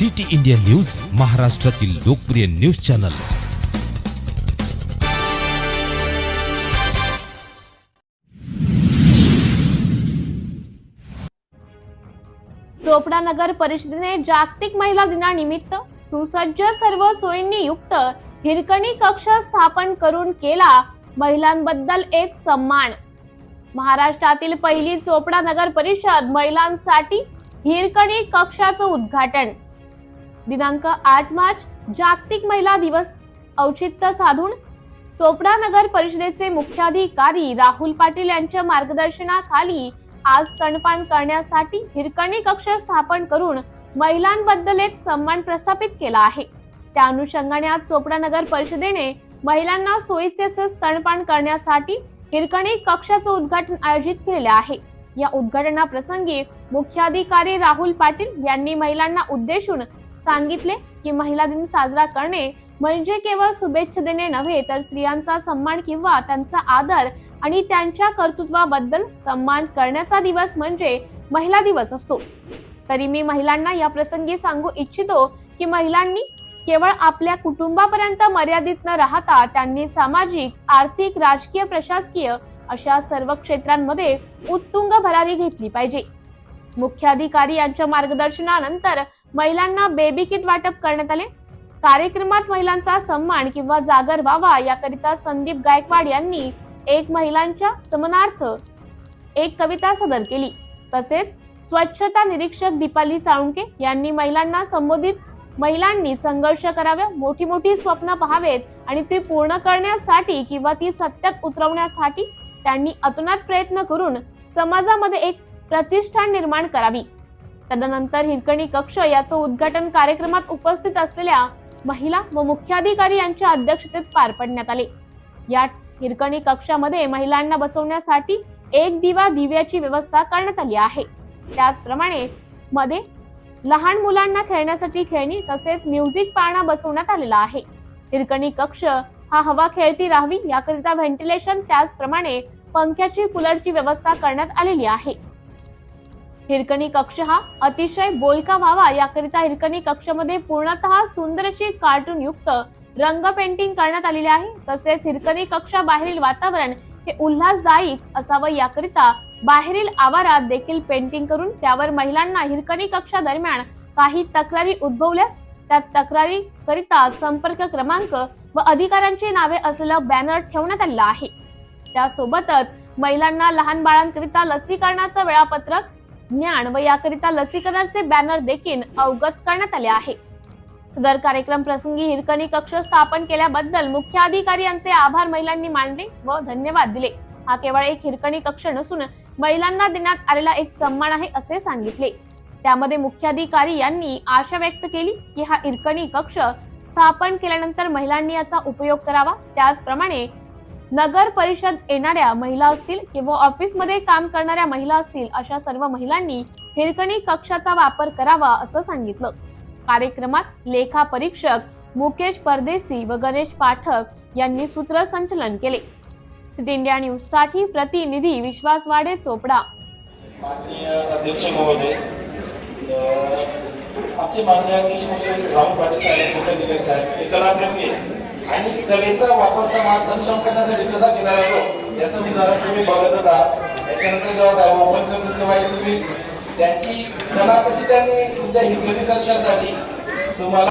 City India news महाराष्ट्रातील लोकप्रिय news channel. Chopra नगर परिषदेने जागतिक महिला दिनानिमित्त सुसज्ज सर्व सोयींनी युक्त हिरकणी कक्ष स्थापन करून केला महिलांबद्दल एक सन्मान. महाराष्ट्रातील पहिली चोपडा नगर परिषद महिलांसाठी हिरकणी कक्षाचं उद्घाटन. दिनांक आठ मार्च जागतिक महिला दिवस औचित्य साधून चोपडा नगर परिषदेचे मुख्याधिकारी राहुल पाटील यांच्या मार्गदर्शनाखाली आज स्तनपान करण्यासाठी हिरकणी कक्ष स्थापन करून महिलांबद्दल एक सन्मान प्रस्थापित केला आहे. त्या अनुषंगाने आज चोपडा नगर परिषदेने महिलांना सोयीचे असे स्तनपान करण्यासाठी हिरकणी कक्षाचं उद्घाटन आयोजित केले आहे. या उद्घाटनाप्रसंगी मुख्याधिकारी राहुल पाटील यांनी महिलांना उद्देशून सांगितले की महिला दिन साजरा करणे म्हणजे केवळ शुभेच्छा देणे नव्हे तर स्त्रियांचा सन्मान किंवा त्यांचा आदर आणि त्यांच्या कर्तृत्वाबद्दल सन्मान करण्याचा दिवस म्हणजे महिला दिवस असतो. तरी मी महिलांना या प्रसंगी सांगू इच्छितो की महिलांनी केवळ आपल्या कुटुंबापर्यंत मर्यादित न राहता त्यांनी सामाजिक आर्थिक राजकीय प्रशासकीय अशा सर्व क्षेत्रांमध्ये उत्तुंग भरारी घेतली पाहिजे. मुख्याधिकारी यांच्या मार्गदर्शनानंतर महिलांना बेबी किट वाटप करण्यात आले. कार्यक्रमात महिलांचा सन्मान किंवा जागर व्हावा याकरिता संदीप गायकवाड यांनी एक महिलांच्या समनार्थ एक कविता सादर केली. तसेच स्वच्छता निरीक्षक दीपाली साळुंके यांनी महिलांना संबोधित महिलांनी संघर्ष करावे मोठी मोठी स्वप्न पहावेत आणि ती पूर्ण करण्यासाठी किंवा ती सत्यात उतरवण्यासाठी त्यांनी अतोनात प्रयत्न करून समाजामध्ये एक प्रतिष्ठान निर्माण करावी. तदनंतर हिरकणी कक्ष याचं उद्घाटन कार्यक्रमात उपस्थित असलेल्या महिला व मुख्याधिकारी यांच्या अध्यक्षतेत पार पडण्यात आले. या हिरकणी कक्षामध्ये महिलांना बसवण्यासाठी एक दिवा दिव्याची व्यवस्था करण्यात आली आहे. त्याचप्रमाणे मध्ये लहान मुलांना खेळण्यासाठी खेळणी तसेच म्युझिक पाळणा बसवण्यात आलेला आहे. हिरकणी कक्ष हा हवा खेळती राहावी याकरिता व्हेंटिलेशन त्याचप्रमाणे पंख्याची कूलरची व्यवस्था करण्यात आलेली आहे. हिरकणी कक्ष हा अतिशय बोलका व्हावा याकरिता हिरकणी कक्षमध्ये पूर्णतः सुंदर अशी कार्टून युक्त रंग पेंटिंग करण्यात आलेले आहे. तसेच हिरकणी कक्षाबाहेरील वातावरण हे उल्हासदायक असावं याकरिता बाहेरील आवारात देखील पेंटिंग करून त्यावर महिलांना हिरकणी कक्षा दरम्यान काही तक्रारी उद्भवल्यास त्या तक्रारी करिता संपर्क क्रमांक व अधिकाऱ्यांची नावे असलेला बॅनर ठेवण्यात आलेला आहे. त्यासोबतच महिलांना लहान बाळांकरिता लसीकरणाचं वेळापत्रक ज्ञान व याकरिता लसीकरणाचे बॅनर देखील अवगत करण्यात आले आहे. सदर कार्यक्रम प्रसंगी हिरकणी कक्ष स्थापन केल्याबद्दल मुख्याधिकारी यांचे आभार महिलांनी मानले व धन्यवाद दिले. हा केवळ एक हिरकणी कक्ष नसून महिलांना देण्यात आलेला एक सन्मान आहे असे सांगितले. त्यामध्ये मुख्याधिकारी यांनी आशा व्यक्त केली की हा हिरकणी कक्ष स्थापन केल्यानंतर महिलांनी याचा उपयोग करावा. त्याचप्रमाणे नगर परिषद येणाऱ्या महिला असतील किंवा ऑफिसमध्ये काम करणाऱ्या महिला असतील अशा सर्व महिलांनी हिरकणी कक्षाचा वापर करावा असं सांगितलं. कार्यक्रमात लेखा परीक्षक मुकेश परदेसी व गणेश पाठक यांनी सूत्रसंचलन केले. सिटी इंडिया न्यूजसाठी प्रतिनिधी विश्वास वाडे चोपडा. अध्यक्ष महोदय आमचे माननीय अध्यक्ष महोदय राहुल पाटील साहेब मुख्याधिकारी साहेब कलाप्रेमी आणि कलेचा वापर समाज सक्षम करण्यासाठी कसा केला जातो याचं उदाहरण तुम्ही बघतच आहात. त्याच्यानंतर जेव्हा साहेब ओपन करतो तेव्हा तुम्ही त्यांची कला कशी त्यांनी तुमच्या हिरकणी दर्शनासाठी तुम्हाला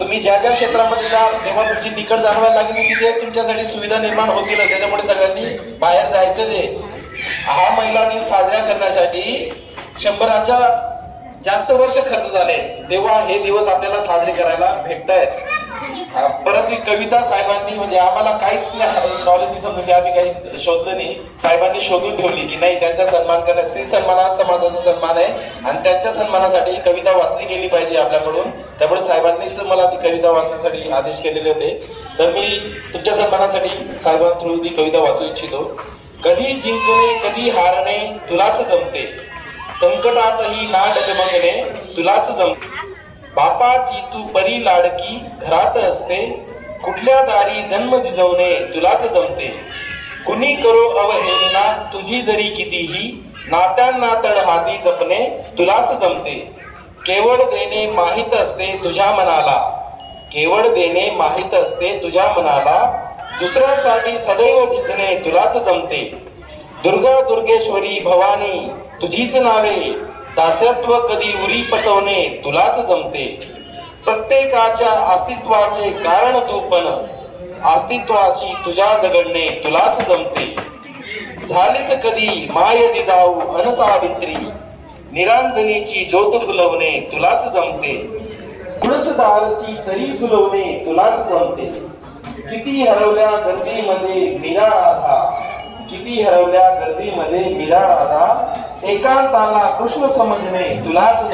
तुम्ही ज्या ज्या क्षेत्रामध्ये जाल तेव्हा तुमची निकट जाणवायला लागली की तिथे तुमच्यासाठी सुविधा निर्माण होतील त्याच्यामुळे सगळ्यांनी बाहेर जायचं जे. हा महिला दिन साजरा करण्यासाठी शंभराच्या जास्त वर्ष खर्च झाले. तेव्हा हे दिवस आपल्याला साजरे करायला भेटत आहेत परत ही कविता साहेबांनी म्हणजे आम्हाला काहीच नॉलेज समजून की आम्ही काही शोधलं नाही. साहेबांनी शोधून ठेवली की नाही त्यांचा सन्मान करण्यास स्त्री सन्मान हा समाजाचा सन्मान आहे. आणि त्यांच्या सन्मानासाठी ही कविता वाचली गेली पाहिजे आपल्याकडून. त्यामुळे साहेबांनीच मला ती कविता वाचण्यासाठी आदेश केलेले होते. तर मी तुमच्या सन्मानासाठी साहेबां थ्रू ती कविता वाचू इच्छितो. कधी जिंकणे कधी हारणे तुलाच जमते. संकटातही ना डगमगणे तुलाच जमते बापाची तू परी लाडकी घरात असते कुठल्या दारी जन्म जिजवणे तुलाच जमते. कुणी करो अवहेलना तुझी जरी कितीही नात्यांना तडहाती जपणे तुलाच जमते. केवळ देणे माहीत असते तुझ्या मनाला. केवळ देणे माहीत असते तुझ्या मनाला. दुसऱ्यासाठी सदैव झिजणे तुलाच जमते. दुर्गा दुर्गेश्वरी भवानी तुझीच नावे. दास्यत्व कधी उरी पचवणे तुलाच जमते. प्रत्येकाच्या अस्तित्वाचे कारण तू पण. अस्तित्वाशी तुझ्या जगडणे तुलाच जमते. झालीच कधी मायजी जाऊ अनसावित्री निरांजनीची ज्योत फुलवणे तुलाच जमते. कुळसदारची तरी फुलवणे तुलाच जमते. किती हरवल्या गर्दीमध्ये मीरा राधा. किती हरवल्या गर्दीमध्ये मीरा राधा. एकांताला कृष्ण समजणे तुलाच